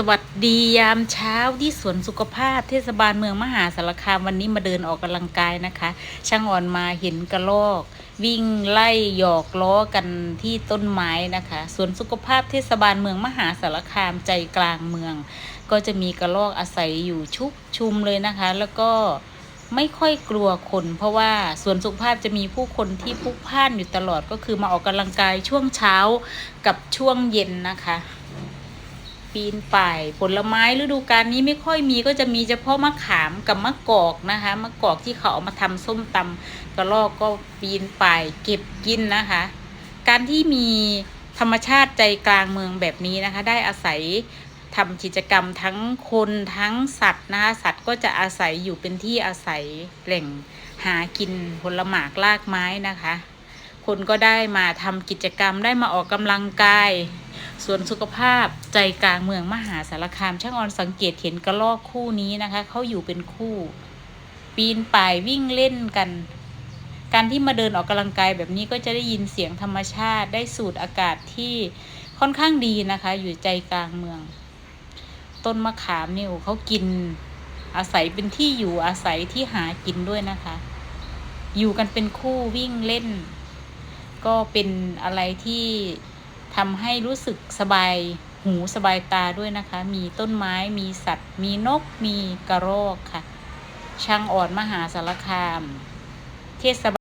สวัสดียามเช้าที่สวนสุขภาพเทศบาลเมืองมหาสารคามวันนี้มาเดินออกกำลังกายนะคะ ช่างอ่อนมาเห็นกระรอก วิ่งไล่หยอกล้อกันที่ต้นไม้นะคะสวนสุขภาพเทศบาลเมืองมหาสารคามใจกลางเมือง ก็จะมีกระรอกอาศัยอยู่ชุกชุมเลยนะคะ แล้วก็ไม่ค่อยกลัวคน เพราะว่าสวนสุขภาพจะมีผู้คนที่พลุกพล่านอยู่ตลอดก็คือมาออกกำลังกายช่วงเช้ากับช่วงเย็นนะคะ ปีนป่าย ผลไม้ฤดูกาลนี้ไม่ค่อยมีก็จะมีเฉพาะมะขามกับมะกอกนะคะมะกอกที่เขาเอามาทำส้มตำกระรอกก็ปีนป่ายเก็บกินนะคะ การที่มีธรรมชาติใจกลางเมืองแบบนี้นะคะ ได้อาศัยทำกิจกรรมทั้งคนทั้งสัตว์นะคะสัตว์ก็จะอาศัยอยู่เป็นที่อาศัยแหล่งหากินผลหมากลากไม้นะคะ คนก็ได้มาทำกิจกรรมได้มาออกกำลังกาย ส่วนสุขภาพใจกลางเมืองมหาสารคาม ช่างออนสังเกตเห็นกระรอกคู่นี้นะคะเขาอยู่เป็นคู่ ปีนป่ายวิ่งเล่นกัน การที่มาเดินออกกำลังกายแบบนี้ก็จะได้ยินเสียงธรรมชาติได้สูดอากาศที่ค่อนข้างดีนะคะ อยู่ใจกลางเมือง ต้นมะขามนี่เขากิน อาศัยเป็นที่อยู่อาศัยที่หากินด้วยนะคะ อยู่กันเป็นคู่วิ่งเล่น ก็เป็นอะไรที่ ทำให้รู้สึกสบายหูสบายตาด้วยนะคะ มีต้นไม้มีสัตว์ มีนก มีกระรอกค่ะ ช่างอ่อนมหาสารคาม เทศบาล